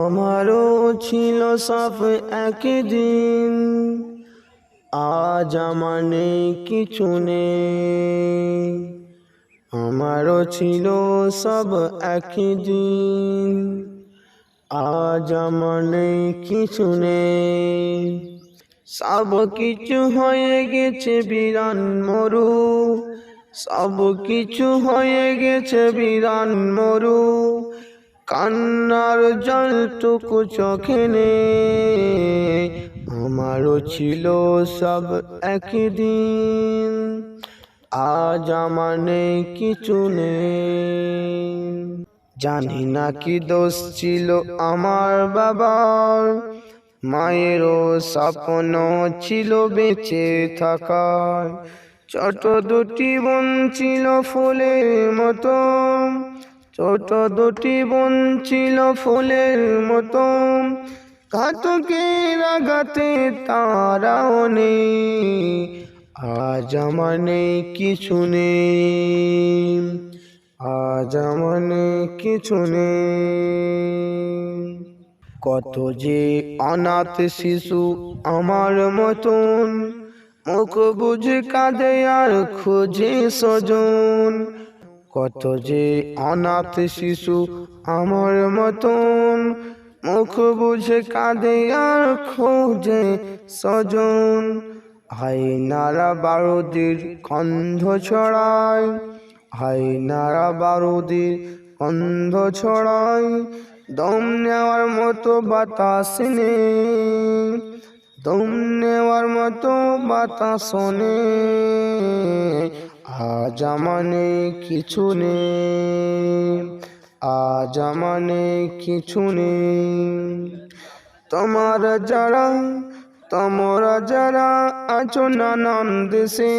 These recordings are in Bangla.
আমারও ছিল সব একদিন। আজ আমার নেই কিছু নেই। আমারও ছিল সব একদিন। আজ আমার নেই কিছু নেই। সব কিছু হয়ে গেছে বিরান মরু। সব কিছু হয়ে গেছে বিরান মরু। কান্নার জলটুকু চোখে নেই আমারও ছিল সব একদিন আজ আমার নেই কিছু নেই। জানি না কি দোষ ছিল আমার বাবার। মায়েরও স্বপ্ন ছিল বেঁচে থাকার। ছোট দুটি বোন ছিল ফুলের মতো। ছোট দুটি বোন ছিল ফুলের মতো। ঘাতকের আঘাতে তারাও নেই। আজ আমার নেই কিছু নেই। আজ আমার কিছু নেই। কত যে অনাথ শিশু আমার মতন, মুখ বুঝে কাঁদে আর খুঁজে সজন। কত যে অনাথ শিশু আমার মতন, মুখ বুঝে কাঁদে আর খোঁজে সজন হাই নারা বারুদির গন্ধ ছড়ায় হাই নারা বারুদির গন্ধ ছড়ায়, দম নেওয়ার মতো বাতাস নেই দম নেওয়ার মতো বাতাস নেই আজ নেই কিছু নেই, আজ নেই কিছু নেই। তোমার যারা, তোমরা যারা আছো নানান দেশে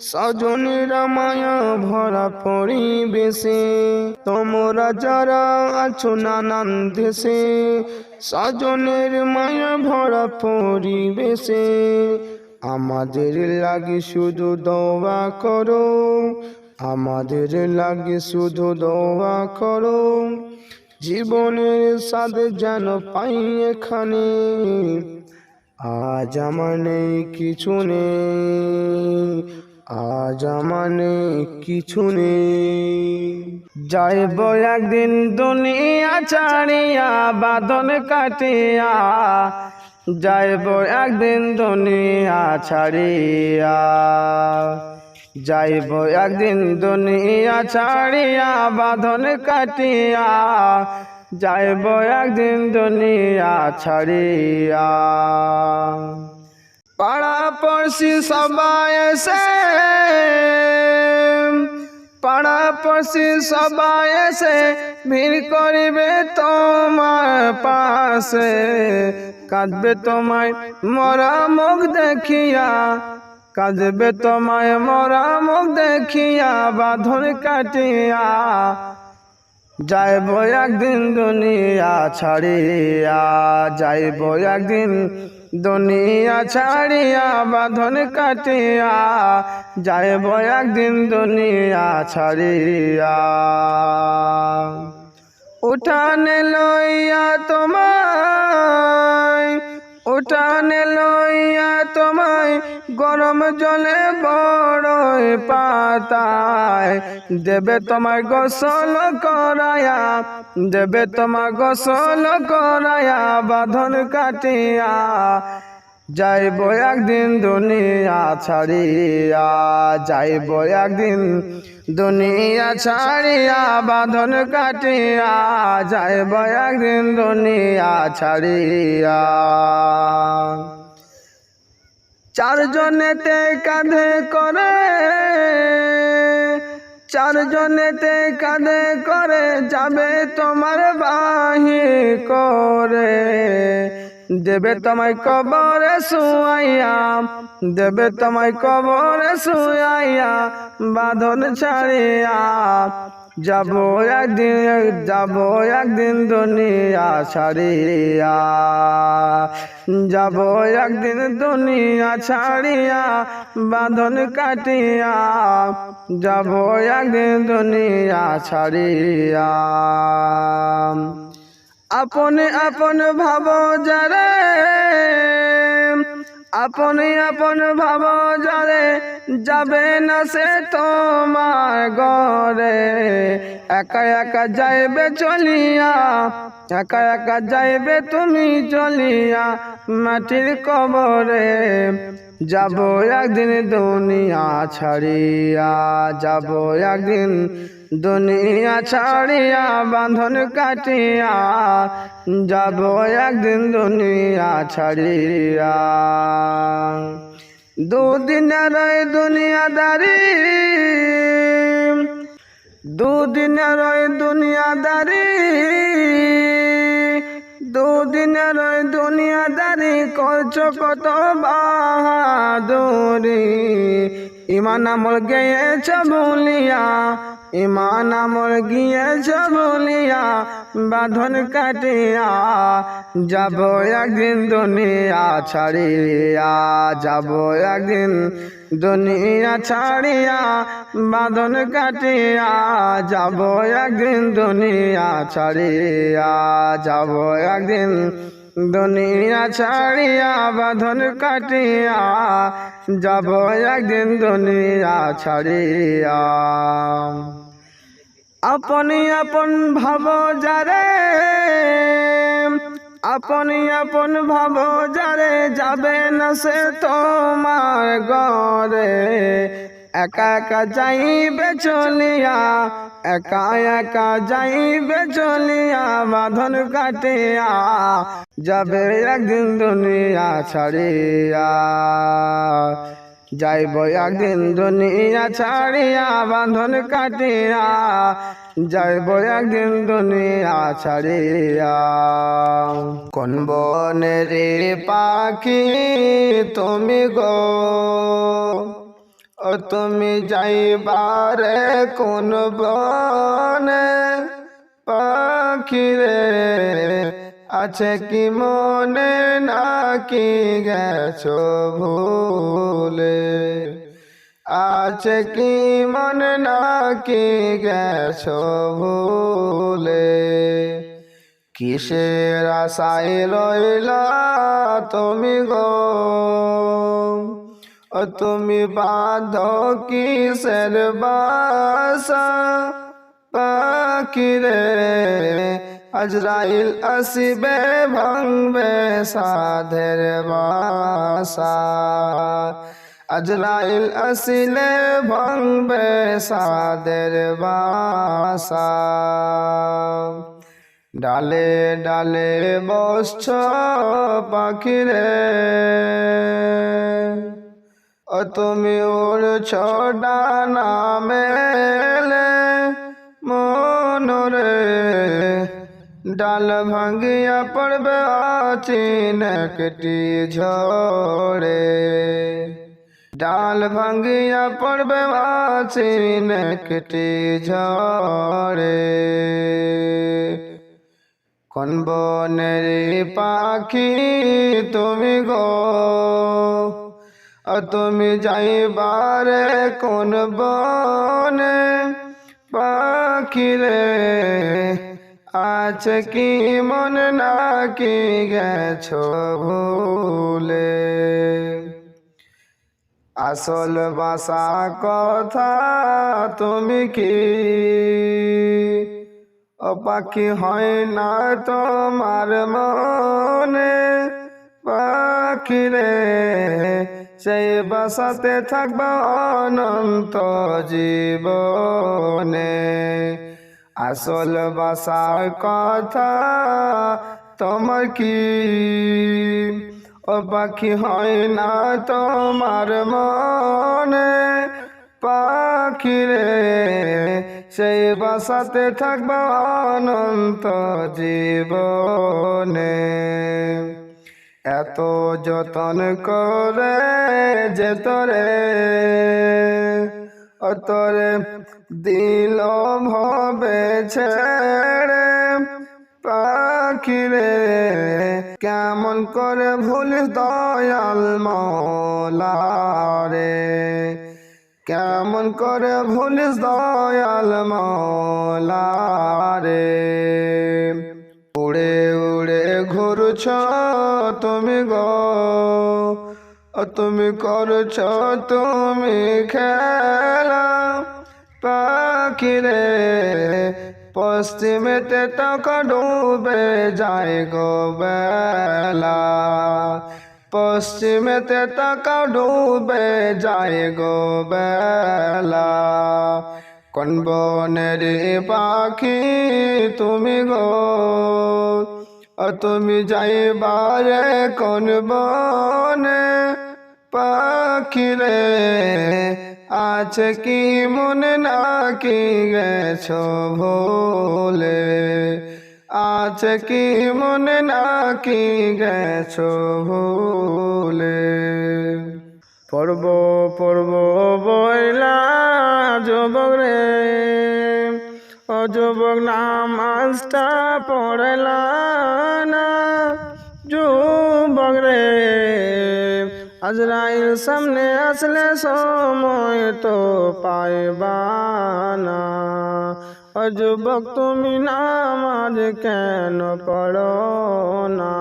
সজনেরা মায়া ভরা পরিবেশে। তোমরা যারা আছো নানান দেশে সজনের মায়া ভরা পরিবেশে। আমাদের লাগে শুধু দোয়া করো। আমাদের লাগে শুধু দোয়া করো। জীবনের স্বাদ যেন পাই এখানে। আজ আমার নেই কিছু নেই। আজ আমার নেই কিছু নেই। একদিন দুনিয়া ছাড়িয়া, বাঁধন কাটিয়া যাইব একদিন দুনিয়া ছাড়িয়া। যাইব একদিন দুনিয়া ছাড়িয়া, বাঁধন কাটিয়া। যাইব একদিন দুনিয়া ছাড়িয়া। পাড়া পড়শি সবাই এসে, পাড়া পড়শি সবাই এসে, ভিড় করিবে তোমার পাশে। কাঁদবে তোমায়, মরা মুখ দেখিয়া। কাঁদবে তোমায়, মরা মুখ দেখিয়া, বাঁধন কাটিয়া। যাইব একদিন দুনিয়া ছাড়িয়া, যাইব একদিন দুনিয়া ছাড়িয়া, বাঁধন কাটিয়া। যাইব একদিন দুনিয়া ছাড়িয়া। উঠানে লইয়া তোমায়, উঠানে লইয়া তোমায়, গরম জলে বড় পাতায়। দেবে তোমায় গোসল করায়া, দেবে তোমার গোসল করায়া, বাঁধন কাটিয়া, যাইব একদিন দুনিয়া ছাড়িয়া, যাইব একদিন দুনিয়া ছাড়িয়া বাঁধন কাটিয়া যাইব একদিন দুনিয়া ছাড়িয়া। চারজনেতে কাঁধে করে, চারজনেতে কাঁধে করে যাবে তোমার বাহি করে। দেবে তোমায় কবরে শুয়াইয়া, দেবে তোমায় কবরে শুয়াইয়া, বাঁধন ছাড়িয়া। যাব একদিন যাব একদিন দুনিয়া ছাড়িয়া। যাব একদিন দুনিয়া ছাড়িয়া, বাঁধন কাটিয়া। যাব একদিন দুনিয়া ছাড়িয়া। আপন আপন ভাব যারে, আপন আপন ভাব যারে, যাবে না সে তোমার ঘরে। একা একা যাইবে চলিয়া, একা একা যাইবে তুমি চলিয়া মাটির কবরে। যাব একদিন দুনিয়া ছাড়িয়া, যাব একদিন দুনিয়া ছাড়িয়া বাঁধন কাটিয়া যাব একদিন দুনিয়া ছাড়িয়া। দুদিনের ওই দুনিয়াদারি দুদিনের দুনিয়াদারি দুদিনের দুনিয়াদারি করছ কত বাহাদুরি। ইমান আমল গিয়েছ বলিয়া, ইমান আমল গিয়েছ বলিয়া, বাঁধন কাটিয়া যাব একদিন দুনিয়া ছাড়িয়া, যাব একদিন দুনিয়া ছাড়িয়া, বাঁধন কাটিয়া যাব একদিন দুনিয়া ছাড়িয়া, যাব একদিন দুনিয়া ছাড়িয়া, বাঁধন কাটিয়া, যাব একদিন দুনিয়া ছাড়িয়া। আপনি আপন ভাব যারে আপনি আপন ভাব যারে যাবে না সে তোমার গরে একা একা যাইবে চলিয়া, একা একা যাইবে চলিয়া, বাঁধন কাটিয়া, যাবে একদিন দুনিয়া ছাড়িয়া। যাইব একদিন দুনিয়া ছাড়িয়া, বাঁধন কাটিয়া। যাইব একদিন দুনিয়া ছাড়িয়া। কোন বনের পাখি তুমি গো? ও তুমি যাইবারে কোন বনে পাখি রে? আছে কি মনে নাকি গেছো ভুলে? আছে কি মনে নাকি গেছো ভুলে? কিসের আশায় রইলা তুমি গো? ও তুমি বাঁধ কিসের বাসা পাখিরে? আজরাইল আসিবে, ভাঙবে সাধের বাসা। আজরাইল আসিলে, ভাঙবে সাদের বাসা। ডালে ডালে বসছ পাখিরে। ও তুমি উড়ছ ডানা মেলে মনরে। ডাল ভাঙ্গিয়া পড়বে আচিন একটি ঝড়ে। ডাল ভাঙ্গিয়া পড়বে আচিন একটি ঝড়ে। কোন বনের পাখি তুমি গো? তুমি যাইবারে কোন বনে পাখি রে? আছে কি মন নাকি গেছো ভুলে? আসল বাসা কথা তুমি কি? ও পাখি হয় না তোমার মনে? পাখি রে, সেই বাসাতে থাকবা অনন্ত জীবনে। আসল বাসার কথা তোমার কি? ও পাখি হয় না তোমার মনে? পাখি রে, সেই বাসাতে থাকবা অনন্ত জীবনে। এত যতন করে যে তোরে, ও তোরে দিল ভবে ছেড়ে পাখিরে, কেমন করে ভুল দয়াল মৌলারে, কেমন করে ভুলিস দয়াল মৌলারে। উড়ে উড়ে ঘুরছ তুমি গো, তুমি করছ তুমি খেলা পাখিরে পশ্চিমেতে তক ডুবে যায় গো বেলা পশ্চিমেতে তক ডুবে যায় গো বেলা কোন বনের পাখি তুমি গো ও তুমি যাইবারে কোন বনে পাখিরে আছে কি মনে নাকি গেছো ভোলে? আছে কি মনে নাকি গেছো ভোলে? পর্ব পর্ব বইলা যুবক রে। ও যুবক, নামাজটা পড়লা না যুবক রে। আজরাইল সামনে আসলে সময় তো পাইবা না ও যুবক তুমি নামাজ কেন পড়ো না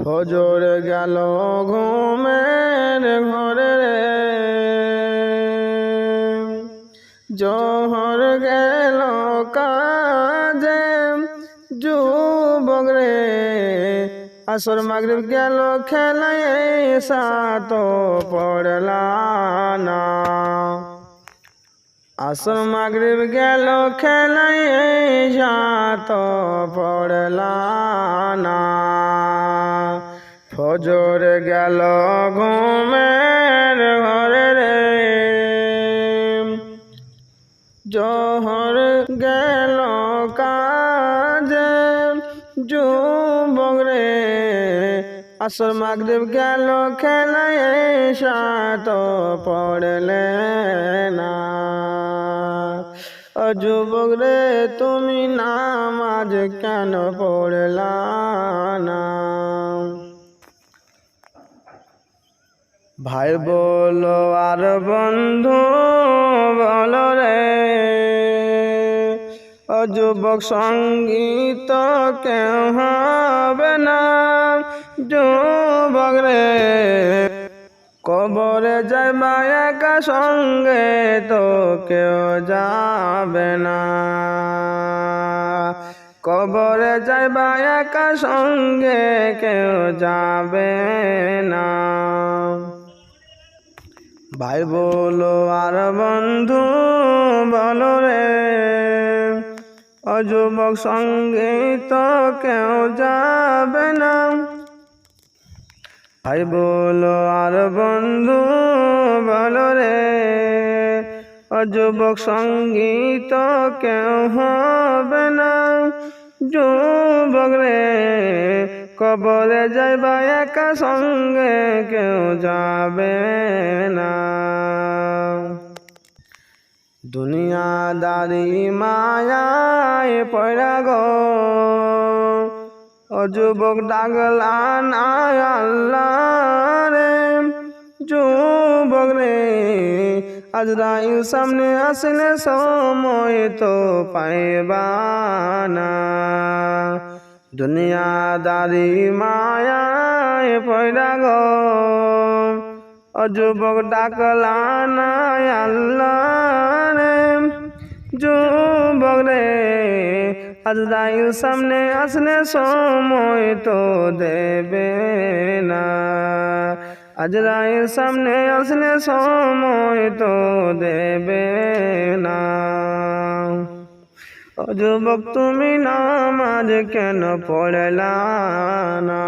ফজর গেল ঘুমের ঘরে রে জহর গেল কাজে আসর মাগরিব গেল, খেলায় সাত পড়লা না। আসর মাগরিব গেল, খেলায় সাত পড়লা না। ফজর গেল ঘুমের ঘরে রে। জহর গেল কাজে যুবক রে, আসর মাগরিব গেল খেলায় সাত পড়লে না। ও যুবক রে, তুমি নামাজ কেন পড়লা না? ভাই বলো, আর বন্ধু বলো রে যুবক সংগীত কেউ হবে না। যুবক রে, কবরে যাইবা একা সঙ্গে তো কেউ যাবে না। কবরে যাইবা একা সঙ্গে কেউ যাবে না। ভাই বলো আর বন্ধু বলো রে অযুবক সঙ্গে তো কেউ যাবে না। ভাই বলো, আর বন্ধু বলো রে, অযুবক সঙ্গী তো কেউ হবে না। যুবক রে, কবরে যাইবা একা সঙ্গে কেউ যাবে না। দুনিয়াদারি মায়ায় পড়া গো। ও যুবক ডাগলা না আল্লাহ রে। যুবক রে, আজরাইল সামনে আসলে সময় তো পাইবা না। দুনিয়াদারি মায়ায় পয়রা গো। ও যুবক ডাকলা আল্লাহ রে যুবক রে আজরাইল সামনে আসলে সময় তো দেবে না। আজরাইল সামনে আসলে সময় তো দেবে না। যুবক, তুমি নামাজ কেন পড়লা না?